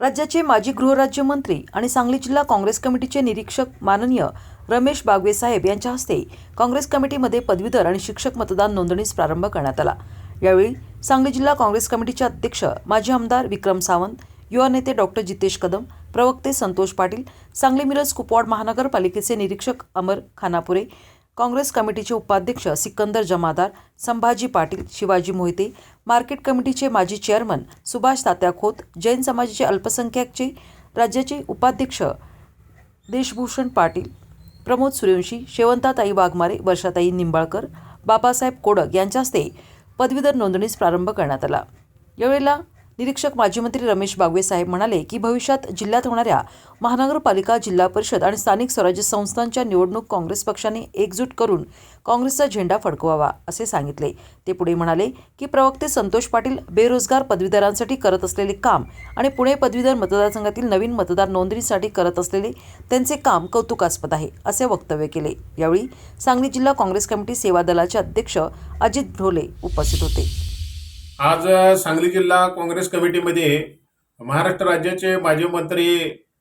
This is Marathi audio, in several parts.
राज्याचे माजी गृहराज्यमंत्री आणि सांगली जिल्हा काँग्रेस कमिटीचे निरीक्षक माननीय रमेश बागवे साहेब यांच्या हस्ते काँग्रेस कमिटीमध्ये पदवीधर आणि शिक्षक मतदान नोंदणीस प्रारंभ करण्यात आला. यावेळी सांगली जिल्हा काँग्रेस कमिटीचे अध्यक्ष माजी आमदार विक्रम सावंत युवा नेते डॉक्टर जितेश कदम प्रवक्ते संतोष पाटील सांगली मिरज कुपवाड महानगरपालिकेचे निरीक्षक अमर खानापुरे काँग्रेस कमिटीचे उपाध्यक्ष सिकंदर जमादार संभाजी पाटील शिवाजी मोहिते मार्केट कमिटीचे माजी चेअरमन सुभाष तात्या खोत जैन समाजाचे अल्पसंख्याकचे राज्याचे उपाध्यक्ष देशभूषण पाटील प्रमोद सूर्यवंशी शेवंताताई वाघमारे वर्षाताई निंबाळकर बाबासाहेब कोडक यांच्या हस्ते पदवीधर नोंदणीस प्रारंभ करण्यात आला. यावेळेला निरीक्षक माजी मंत्री रमेश बागवे साहेब म्हणाले की भविष्यात जिल्ह्यात होणाऱ्या महानगरपालिका जिल्हा परिषद आणि स्थानिक स्वराज्य संस्थांच्या निवडणूक काँग्रेस पक्षाने एकजूट करून काँग्रेसचा झेंडा फडकवावा असे सांगितले. ते पुढे म्हणाले की प्रवक्ते संतोष पाटील बेरोजगार पदवीधरांसाठी करत असलेले काम आणि पुणे पदवीधर मतदारसंघातील नवीन मतदार नोंदणीसाठी करत असलेले त्यांचे काम कौतुकास्पद आहे असे वक्तव्य केले. यावेळी सांगली जिल्हा काँग्रेस कमिटी सेवा दलाचे अध्यक्ष अजित ढोले उपस्थित होते. आज सांगली जिल्हा काँग्रेस कमिटीमध्ये महाराष्ट्र राज्याचे माजी मंत्री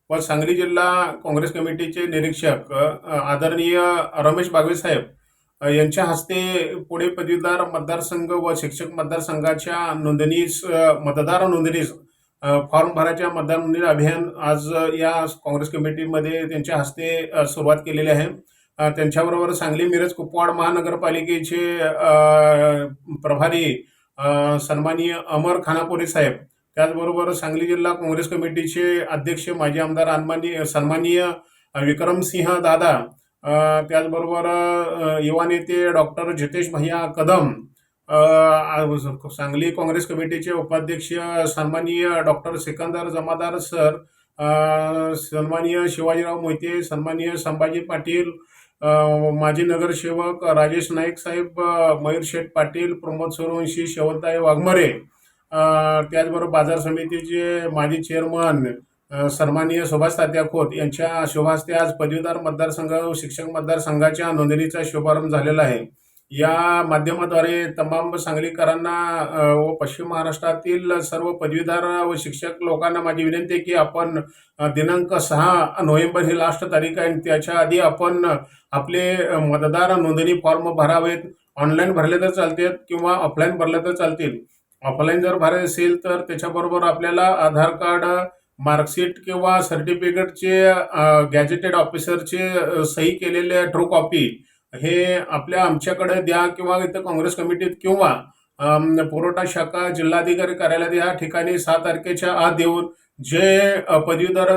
व सांगली जिल्हा काँग्रेस कमिटीचे निरीक्षक आदरणीय रमेश बागवे साहेब यांच्या हस्ते पुणे पदवीधर मतदारसंघ व शिक्षक मतदारसंघाच्या नोंदणीस मतदार नोंदणीस फॉर्म भरायच्या मतदार नोंदणी अभियान आज या काँग्रेस कमिटीमध्ये त्यांच्या हस्ते सुरुवात केलेली आहे. त्यांच्याबरोबर सांगली मिरज कुपवाड महानगरपालिकेचे प्रभारी सन्माननीय अमर खानापुरे साहेब. त्याचबरोबर सांगली जिल्हा काँग्रेस कमिटीचे अध्यक्ष माजी आमदार अन्माननीय सन्माननीय विक्रमसिंह दादा त्याचबरोबर युवा नेते डॉक्टर जितेश भैया कदम सांगली काँग्रेस कमिटीचे उपाध्यक्ष सन्माननीय डॉक्टर सिकंदर जमादार सर सन्माननीय शिवाजीराव मोहिते सन्माननीय संभाजी पाटील माजी नगरसेवक राजेश नाईक साहेब मयूर शेठ पाटील प्रमोद सूर्यवंशी शेवंताई वाघमारे त्याचबरोबर बाजार समितीचे माजी चेअरमन अ, सन्माननीय सुभाष तात्या खोत यांच्या शुभास्ते आज पदवीधर मतदारसंघ शिक्षक मतदारसंघाच्या नोंदणीचा शुभारंभ झालेला आहे. या माध्यमाद्वारे तमाम सांगलीकरांना व पश्चिम महाराष्ट्रातील सर्व पदवीधर व शिक्षक लोकांना माझी विनंती आहे की आपण दिनांक सहा नोव्हेंबर ही लास्ट तारीख आहे त्याच्या आधी आपण आपले मतदार नोंदणी फॉर्म भरावेत. ऑनलाईन भरले तर चालतात किंवा ऑफलाईन भरले तर चालतील. ऑफलाईन जर भरायचे असेल तर त्याच्याबरोबर आपल्याला आधार कार्ड मार्कशीट किंवा सर्टिफिकेटचे गॅजेटेड ऑफिसरचे सही केलेले ट्रू कॉपी हे आपल्या आमच्याकडे द्या किंवा इथं काँग्रेस कमिटीत किंवा पुरवठा शाखा जिल्हाधिकारी कार्यालयात या ठिकाणी सहा तारखेच्या आत देऊन जे पदवीधर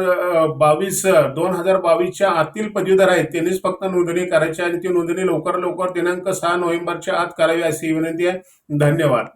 बावीस दोन हजार बावीसच्या आतील पदवीधर आहेत त्यांनीच फक्त नोंदणी करायची आणि ती नोंदणी लवकर लवकर दिनांक सहा नोव्हेंबरच्या आत करावी अशी विनंती आहे. धन्यवाद.